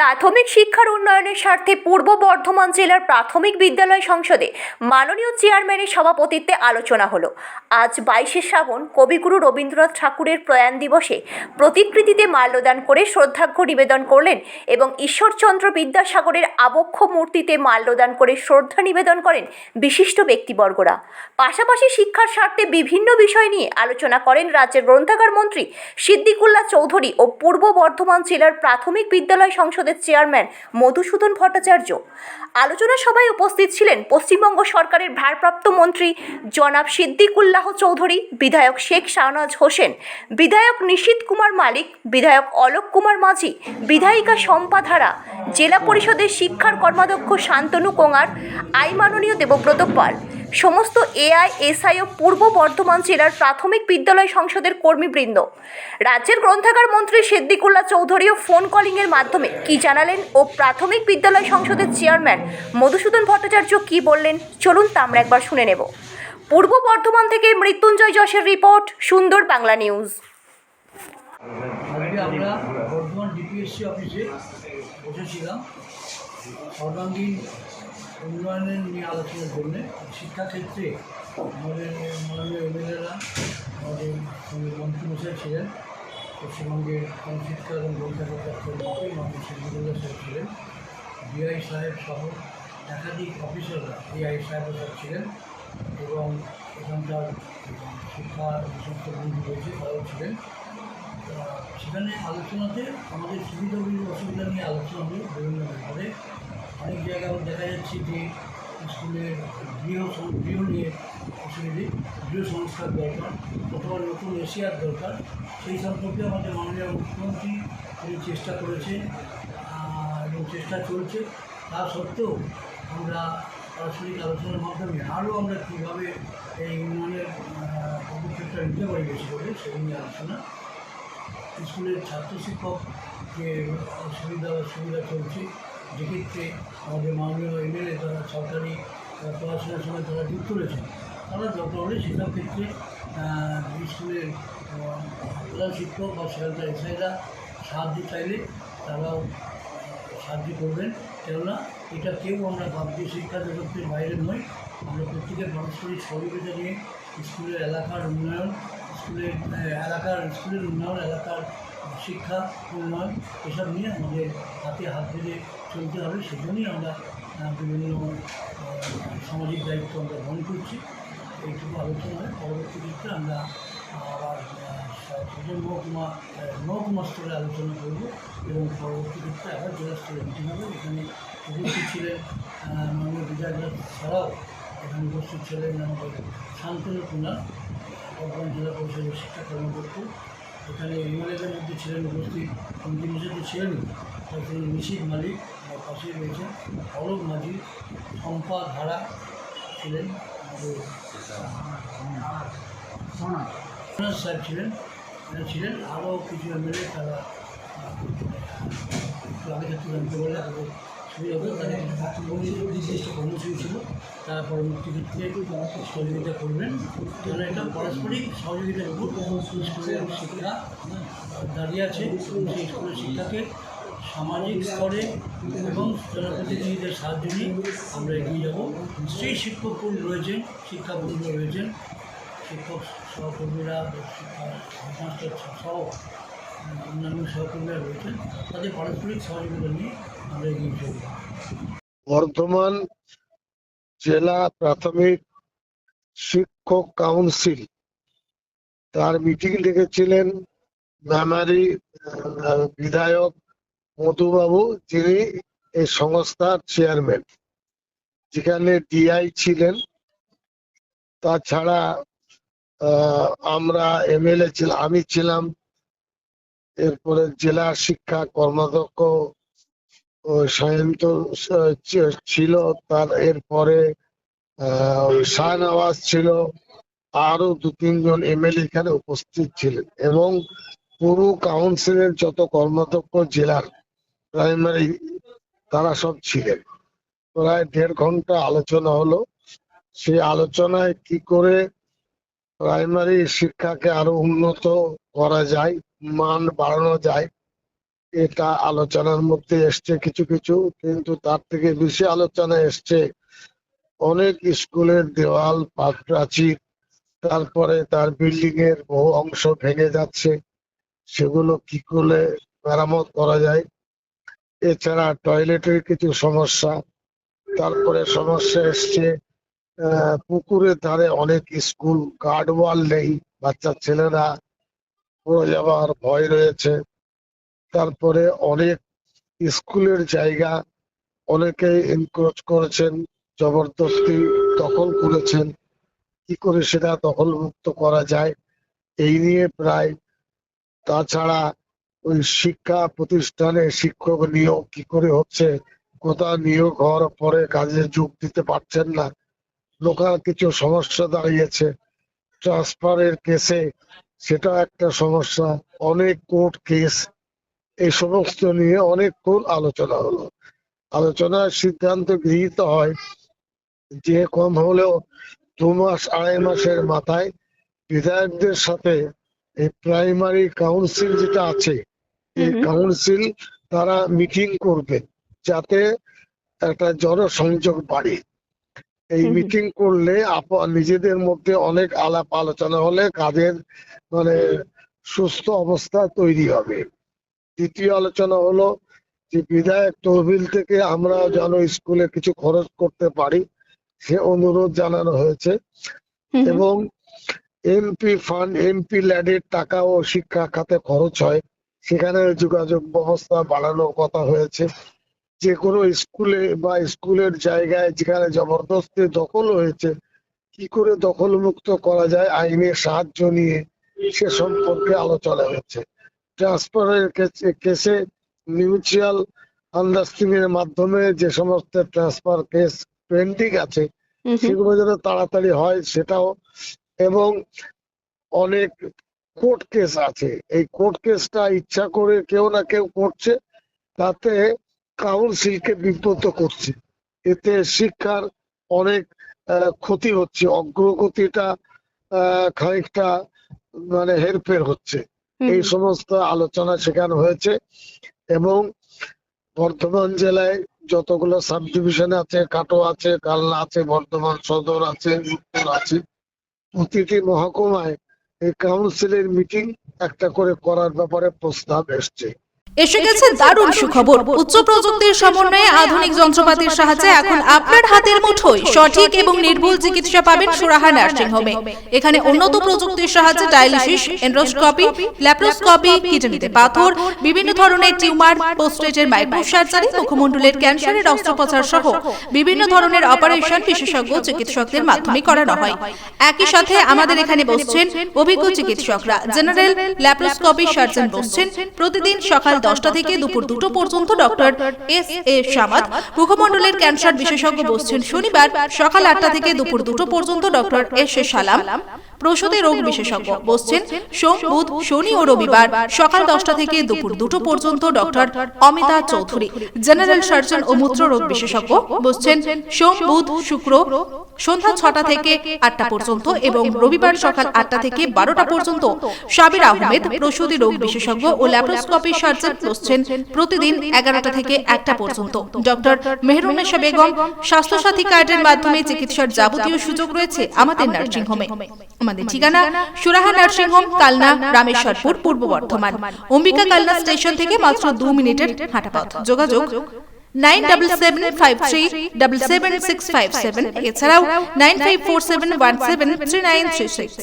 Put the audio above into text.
প্রাথমিক শিক্ষার উন্নয়নের স্বার্থে পূর্ব বর্ধমান জেলার প্রাথমিক বিদ্যালয় সংসদে মাননীয় চেয়ারম্যানের সভাপতিত্বে আলোচনা হলো। আজ বাইশে শ্রাবণ কবিগুরু রবীন্দ্রনাথ ঠাকুরের প্রয়াণ দিবসে প্রতিকৃতিতে মাল্যদান করে শ্রদ্ধার্ঘ্য নিবেদন করলেন এবং ঈশ্বরচন্দ্র বিদ্যাসাগরের আবক্ষ মূর্তিতে মাল্যদান করে শ্রদ্ধা নিবেদন করেন বিশিষ্ট ব্যক্তিবর্গরা। পাশাপাশি শিক্ষার স্বার্থে বিভিন্ন বিষয় নিয়ে আলোচনা করেন রাজ্যের গ্রন্থাগার মন্ত্রী সিদ্দিকুল্লাহ চৌধুরী ও পূর্ব বর্ধমান জেলার প্রাথমিক বিদ্যালয় সংসদের চেয়ারম্যান মধুসূদন ভট্টাচার্য। আলোচনা সভায় উপস্থিত ছিলেন পশ্চিমবঙ্গ সরকারের ভারপ্রাপ্ত মন্ত্রী জনাব সিদ্দিকুল্লাহ চৌধুরী, বিধায়ক শেখ শাহনাজ হোসেন, বিধায়ক নিশীত কুমার মালিক, বিধায়ক অলোক কুমার মাঝি, বিধায়িকা শম্পা ধারা, জেলা পরিষদের শিক্ষার কর্মাধ্যক্ষ শান্তনু কোঙার, আই মাননীয় দেবব্রত পাল। সমস্ত এআই, এসআই ও পূর্ব বর্ধমান জেলার প্রাথমিক বিদ্যালয় সংসদের কর্মীবৃন্দ। রাজ্যের গ্রন্থাগার মন্ত্রী সিদ্দিকুল্লাহ চৌধুরীও ফোন কলিংয়ের মাধ্যমে কি জানালেন ও প্রাথমিক বিদ্যালয় সংসদের চেয়ারম্যান মধুসূদন ভট্টাচার্য কি বললেন, চলুন তা আমরা একবার শুনে নেব। পূর্ব বর্ধমান থেকে মৃত্যুঞ্জয় যশের রিপোর্ট সুন্দর বাংলা নিউজ আমরা বর্ধমান ডিপিএসসি অফিসে বসেছিলাম। সর্বাঙ্গীন উন্নয়নের নিয়ে আলোচনার জন্য শিক্ষাক্ষেত্রে আমাদের মাননীয় এমএলএরা আমাদের সঙ্গে মন্ত্রীমশাই ছিলেন, পশ্চিমবঙ্গের গণশিক্ষা এবং গ্রন্থাগার মাননীয় সিদ্দিকুল্লাহ সাহেব ছিলেন, ডিআই সাহেব সহ একাধিক অফিসাররা ডিআই সাহেব ছিলেন এবং এখানকার শিক্ষা সমস্ত বন্ধু রয়েছে, তারাও ছিলেন। সেখানে আলোচনাতে আমাদের সুবিধাগুলি, অসুবিধা নিয়ে আলোচনা হলো বিভিন্ন ব্যাপারে। অনেক জায়গায় দেখা যাচ্ছে যে স্কুলের গৃহ গৃহ নিয়ে অসুবিধে, গৃহ সংস্কার দরকার, অথবা নতুন এশিয়ার দরকার। সেই সম্পর্কে আমাদের মাননীয় মুখ্যমন্ত্রী তিনি চেষ্টা করেছে এবং চেষ্টা চলছে। তা সত্ত্বেও আমরা পারস্পরিক আলোচনার মাধ্যমে আরও আমরা কীভাবে এই উন্নয়নের পদক্ষেপটা নিতে পারি বেশি করে, সেই নিয়ে আলোচনা। স্কুলের ছাত্র শিক্ষক যে সুবিধা অসুবিধা চলছে যেক্ষেত্রে আমাদের মাননীয় এমএলএ তারা সরকারি পড়াশোনার সময় তারা যুক্ত রয়েছেন, তারা যত হলে সেসব ক্ষেত্রে স্কুলের প্রধান শিক্ষক বা সেখানকার এসআইরা সাহায্য চাইলে তারাও সাহায্য করবেন। কেননা এটা কেউ আমরা ভারতীয় শিক্ষা জগতের বাইরে নই আমরা প্রত্যেকের পারস্পরিক সহযোগিতা নিয়ে স্কুলের এলাকার উন্নয়ন, স্কুলের এলাকার, স্কুলের উন্নয়ন, এলাকার শিক্ষা উন্নয়ন, এসব নিয়ে আমাদের হাতে হাত ধরে চলতে হবে, সেজন্যই আমরা বিভিন্ন সামাজিক দায়িত্ব আমরা গ্রহণ করছি। এইটুকু আলোচনা পরবর্তী ক্ষেত্রে আমরা আবার সদর মহকুমা মহকুমা স্তরে আলোচনা করব এবং পরবর্তী ক্ষেত্রে আবার জেলা স্তরে মিটিং হবে। এখানে উপস্থিত ছিলেন মাননীয় বিধায়ক ছাড়াও এখানে উপস্থিত ছিলেন আমাদের শান্তনু কুমার বর্ধমান জেলা পরিষদের শিক্ষা কর্মকর্ত। এখানে এমএলএদের মধ্যে ছিলেন উপস্থিত মন্ত্রী তো ছিলেন, তারপরে নিশিত মালিক পাশে রয়েছেন অলোক মাঝি শম্পা ধারা ছিলেন স্যার ছিলেন ছিলেন। আরও কিছু এমএলএ তারা একটু পরবর্তী ক্ষেত্রে সহযোগিতা করবেন। পারস্পরিক শিক্ষা দাঁড়িয়ে আছে সেই স্কুলের শিক্ষাকে সামাজিক স্তরে এবং জনপ্রতিনিধিদের সাহায্য নিয়ে আমরা এগিয়ে যাব। নিশ্চয়ই শিক্ষকগুলো রয়েছেন শিক্ষাবন্ধুরা রয়েছেন শিক্ষক সহকর্মীরা হেডমাস্টার সহ অন্যান্য সহকর্মীরা রয়েছেন। তাদের পারস্পরিক সহযোগিতা নিয়ে আমরা এগিয়ে চলব। বর্ধমান জেলা প্রাথমিক শিক্ষক কাউন্সিল। তার মিটিং ডেকেছিলেন আহ, বিধায়ক মধুবাবু, যিনি এই সংস্থার চেয়ারম্যান, যেখানে ডিআই ছিলেন, তাছাড়া আমরা এমএলএ ছিলাম, আমি ছিলাম, এরপরে জেলা শিক্ষা কর্মাধ্যক্ষ সায়ন্ত ছিল, তার এরপরে শাহনওয়াজ ছিল আরও দু তিনজন এমএলএ এখানে উপস্থিত ছিলেন, এবং পুরো কাউন্সিলের যত কর্মাধ্যক্ষ জেলার প্রাইমারি তারা সব ছিলেন। প্রায় দেড় ঘণ্টা আলোচনা হলো। সেই আলোচনায় কি করে প্রাইমারি শিক্ষাকে আরও উন্নত করা যায়, মান বাড়ানো যায়, এটা আলোচনার মধ্যে এসছে কিছু কিছু, কিন্তু তার থেকে বেশি আলোচনা এসছে অনেক স্কুলের দেওয়াল প্রাচীর তারপরে তার বিল্ডিং এর বহু অংশ ভেঙে যাচ্ছে। সেগুলো কি করে মেরামত করা যায়? এছাড়া টয়লেটের কিছু সমস্যা, তারপরে সমস্যা এসছে পুকুরের ধারে অনেক স্কুল গার্ড ওয়াল নেই, বাচ্চা ছেলেরা পড়ে যাওয়ার ভয় রয়েছে। তারপরে অনেক স্কুলের জায়গা অনেকে এনক্রোচ করেছেন, জবরদস্তি দখল করেছেন। কি করে সেটা দখল মুক্ত করা যায়? এই নিয়ে প্রায় তাছাড়া ওই শিক্ষা প্রতিষ্ঠানে শিক্ষক নিয়োগ কি করে হচ্ছে? কোথাও নিয়োগ হওয়ার পরে কাজে যোগ দিতে পারছেন না। লোকাল কিছু সমস্যা দাঁড়িয়েছে। ট্রান্সফারের কেসে সেটা একটা সমস্যা। অনেক কোর্ট কেস। এই সমস্ত নিয়ে অনেক অনেকক্ষণ আলোচনা হলো। আলোচনার সিদ্ধান্ত গৃহীত হয় যে কম হলেও দু মাস আড়াই মাসের মাথায় বিধায়কদের সাথে এই প্রাইমারি কাউন্সিল যেটা আছে। কাউন্সিল তারা মিটিং করবে যাতে একটা জনসংযোগ বাড়ে। এই মিটিং করলে নিজেদের মধ্যে অনেক আলাপ আলোচনা হলে কাজের মানে সুস্থ অবস্থা তৈরি হবে। দ্বিতীয় আলোচনা হলো যে বিধায়ক তহবিল থেকে আমরা যেন স্কুলে কিছু খরচ করতে পারি সে অনুরোধ জানানো হয়েছে। এবং এমপি ফান্ড এমপি ল্যাডের টাকাও শিক্ষা খাতে খরচ হয়। সেখানে যোগাযোগ ব্যবস্থা বাড়ানোর কথা হয়েছে। যে কোনো স্কুলে বা স্কুলের জায়গায় যেখানে জবরদস্তি দখল হয়েছে কি করে দখল মুক্ত করা যায় আইনের সাহায্য নিয়ে সে সম্পর্কে আলোচনা হয়েছে। ট্রান্সফারের কেসে মিউচুয়াল আন্ডারস্ট্যান্ডিং এর মাধ্যমে যে সমস্ত ট্রান্সফার কেস পেন্ডিং আছে সেগুলো যাতে তাড়াতাড়ি হয় সেটাও এবং অনেক কোর্ট কেস আছে। এই কোর্ট কেসটা ইচ্ছা করে কেউ না কেউ করছে তাতে কাউন্সিলকে বিব্রত করছে। এতে শিক্ষার অনেক ক্ষতি হচ্ছে। অগ্রগতিটা খানিকটা মানে হেরফের হচ্ছে। এই সমস্ত আলোচনা সেখানে হয়েছে এবং বর্ধমান জেলায় যতগুলো সাব ডিভিশন আছে কাটো আছে কালনা আছে বর্ধমান সদর আছে উত্তর আছে প্রতিটি মহকুমায় এই কাউন্সিলের মিটিং একটা করে করার ব্যাপারে প্রস্তাব এসছে। এসে গেছে দারুণ সুখবর। উচ্চ প্রযুক্তির সমন্বয়ে আধুনিক যন্ত্রপাতির সাহায্যে এখন আপনার হাতের মুঠোয় সঠিক এবং নির্ভুল চিকিৎসা পাবেন সুরাহা নার্সিং হোমে। এখানে উন্নত প্রযুক্তির সাহায্যে ডায়ালিসিস এন্ড্রোস্কোপি ল্যাপ্রোস্কোপি কিডনিতে পাথর বিভিন্ন ধরনের টিউমার পোস্টেজের মাইক্রো সার্জারি মুখমণ্ডলের ক্যান্সারের অস্ত্রোপচার সহ বিভিন্ন ধরনের অপারেশন বিশেষজ্ঞ চিকিৎসকদের মাধ্যমে করানো হয়। একই সাথে আমাদের এখানে বসছেন অভিজ্ঞ চিকিৎসকরা। জেনারেল ল্যাপ্রোস্কোপি সার্জন বসছেন প্রতিদিন সকাল দশটা থেকে দুপুর দুটো পর্যন্ত ডক্টর এস এ সামাদ মুখমণ্ডলের ক্যান্সার বিশেষজ্ঞ বসছেন শনিবার সকাল আটটা থেকে দুপুর দুটো পর্যন্ত ডক্টর এস এ সালাম। প্রসূতি রোগ বিশেষজ্ঞ বসছেন সোম বুধ শনি ও রবিবার সকাল দশটা থেকে দুপুর দুটো পর্যন্ত doctor Amita Chowdhury general surgeon ও মূত্র রোগ বিশেষজ্ঞ বসছেন সোম বুধ শুক্র সন্ধ্যা ছটা থেকে আটটা পর্যন্ত এবং রবিবার সকাল আটটা থেকে বারোটা পর্যন্ত সাবির আহমেদ প্রসূতি রোগ বিশেষজ্ঞ ও ল্যাপ্রোস্কোপি সার্জন বসছেন প্রতিদিন এগারোটা থেকে একটা পর্যন্ত। ডক্টর মেহরুন্নেশা বেগম স্বাস্থ্যসাথী কার্ডের মাধ্যমে চিকিৎসার যাবতীয় সুযোগ রয়েছে আমাদের নার্সিং হোমে আমাদের ঠিকানা সুরাহা নার্সিং হোম কালনা রামেশ্বরপুর পূর্ব বর্ধমান। অম্বিকা কালনা স্টেশন থেকে মাত্র দু মিনিটের হাঁটা পথ। যোগাযোগ nine double seven five three double seven six five seven এছাড়াও nine five four seven one seven three nine three six